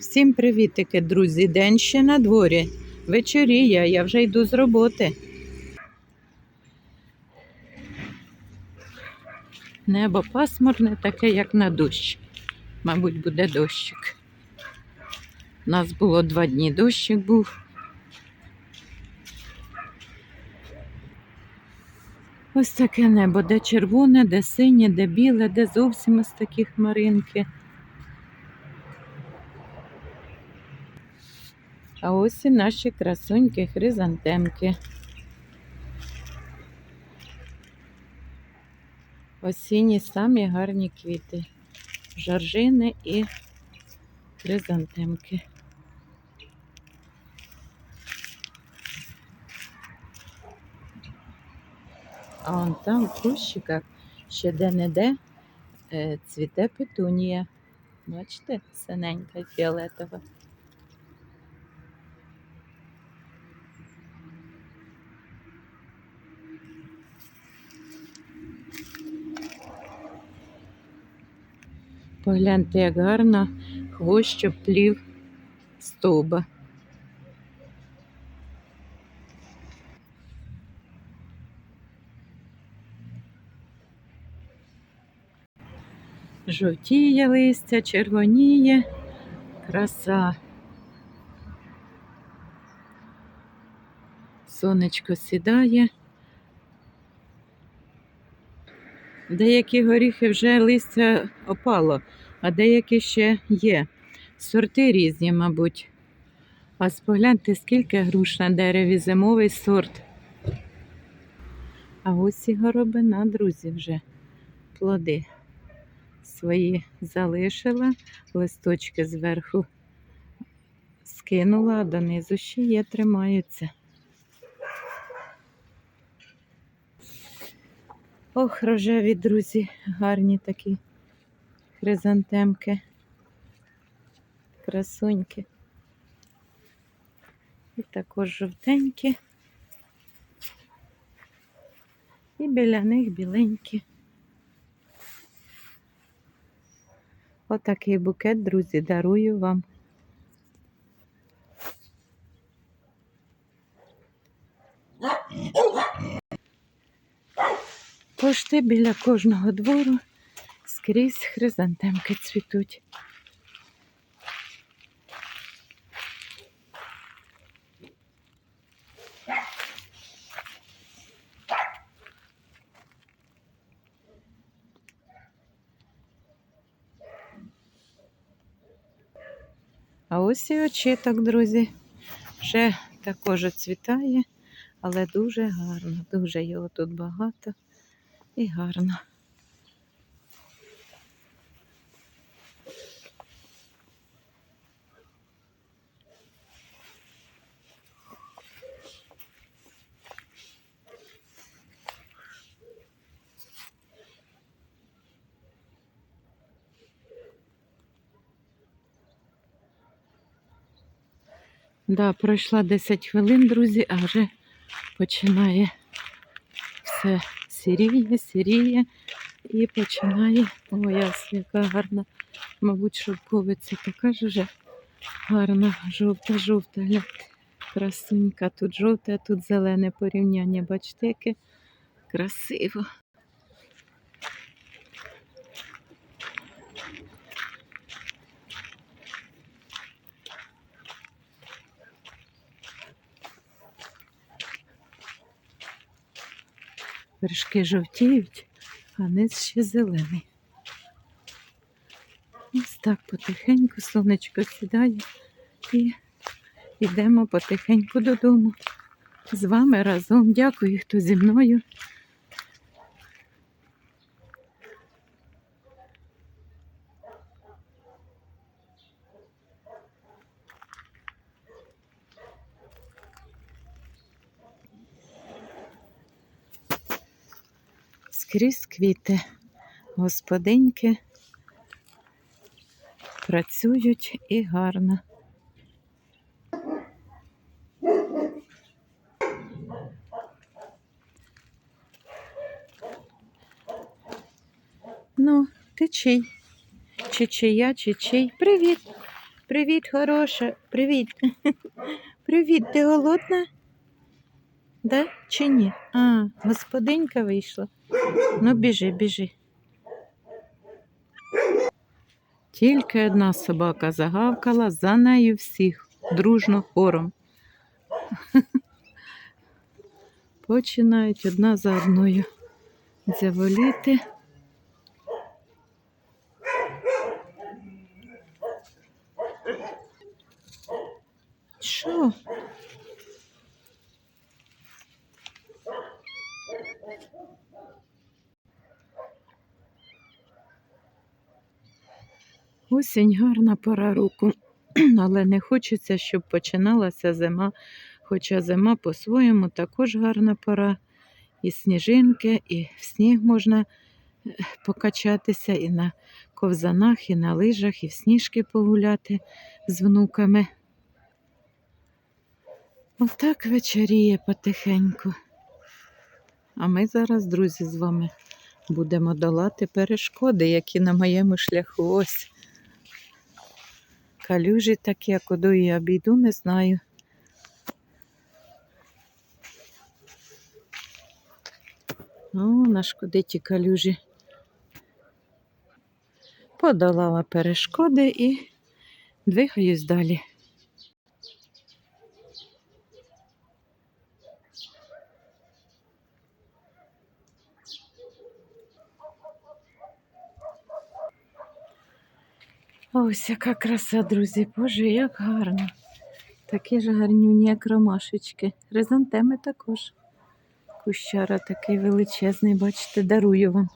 Всім привітики, друзі! День ще на дворі. Вечоріє, я вже йду з роботи. Небо пасмурне, таке, як на дощ. Мабуть, буде дощик. У нас було два дні дощик був. Ось таке небо, де червоне, де синє, де біле, де зовсім ось такі хмаринки. А ось і наші красуньки хризантемки. Осінні самі гарні квіти. Жоржини і хризантемки. А вон там в кущиках ще де-не-де е, цвіте петунія. Бачите, синенька фіолетова. Погляньте, як гарно хвощ плів стовба. Жовтіє листя, червоніє, краса. Сонечко сідає. Деякі горіхи вже листя опало, а деякі ще є. Сорти різні, мабуть. А спогляньте, скільки груш на дереві, зимовий сорт. А ось і горобина, друзі, вже плоди свої залишила, листочки зверху скинула, а донизу ще є, тримаються. Ох, рожеві друзі, гарні такі хризантемки, красуньки. І також жовтенькі. І біля них біленькі. Отакий букет, друзі, дарую вам. Пошти біля кожного двору скрізь хризантемки цвітуть. А ось і очіток, друзі. Вже також цвітає, але дуже гарно, дуже його тут багато і гарно. Да, пройшла 10 хвилин, друзі, а вже починає все сіріє, сіріє і починає. О, ясно, яка гарна, мабуть, шовковиця така ж вже гарна, жовта-жовта. Гля. Красунька. Тут жовте, а тут зелене порівняння. Бачите, яке красиво. Вершки жовтіють, а низ ще зелений. Ось так потихеньку сонечко сідає і йдемо потихеньку додому. З вами разом. Дякую, хто зі мною. Скрізь квіти, господиньки працюють і гарно. Ну, ти чий? Чи чия, чи чий? Привіт. Привіт, хороша. Привіт. Привіт, ти голодна? Да? Чи ні? А, господинька вийшла. Ну, біжи, біжи. Тільки одна собака загавкала, за нею всіх дружно хором. Починають одна за одною дзяволіти. Осінь гарна пора року, але не хочеться, щоб починалася зима. Хоча зима по-своєму також гарна пора. І сніжинки, і в сніг можна е, покачатися, і на ковзанах, і на лижах, і в сніжки погуляти з внуками. Отак вечоріє потихеньку. А ми зараз, друзі, з вами будемо долати перешкоди, які на моєму шляху. Ось калюжі такі, а куди я обійду, не знаю. О, нашкодиті калюжі. Подолала перешкоди і двигаюсь далі. Ось яка краса, друзі. Боже, як гарно. Такі ж гарнюні, як ромашечки. Хризантеми також. Кущара такий величезний, бачите, дарую вам.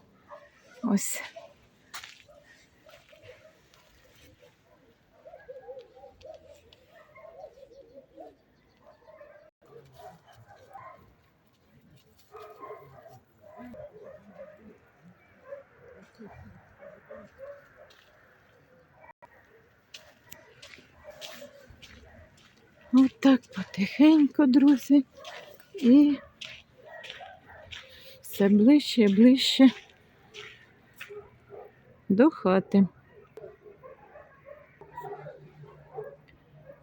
Ось. Отак потихеньку, друзі. І все ближче і ближче до хати.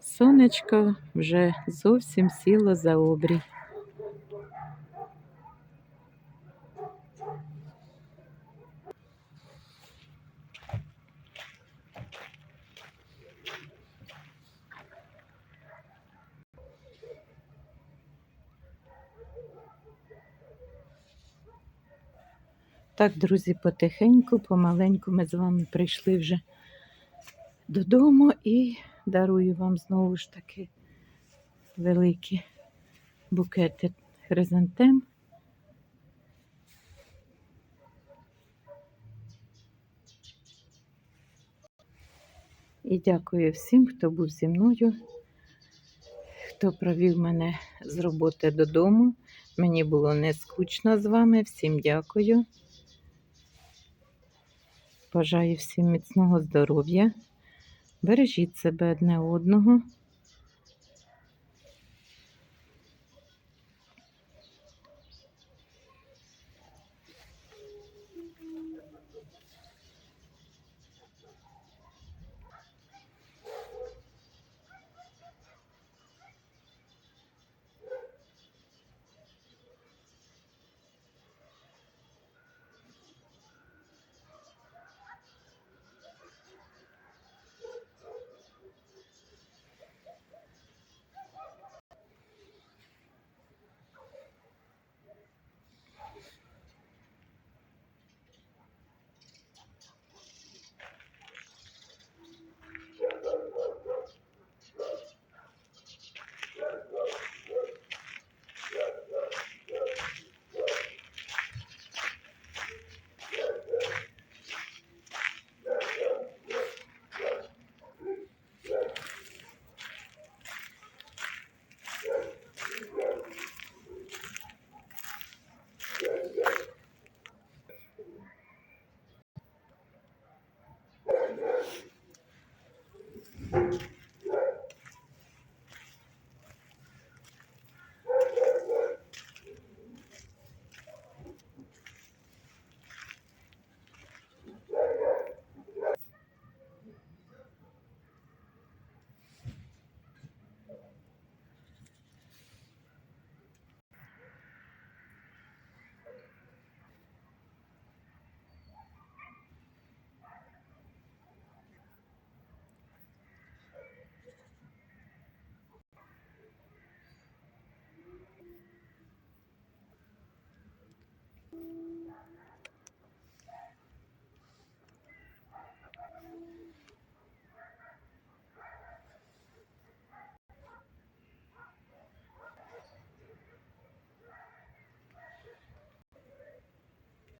Сонечко вже зовсім сіло за обрій. Так, друзі, потихеньку, помаленьку ми з вами прийшли вже додому і дарую вам знову ж таки великі букети хризантем. І дякую всім, хто був зі мною, хто провів мене з роботи додому. Мені було не скучно з вами. Всім дякую. Бажаю всім міцного здоров'я. Бережіть себе одне одного.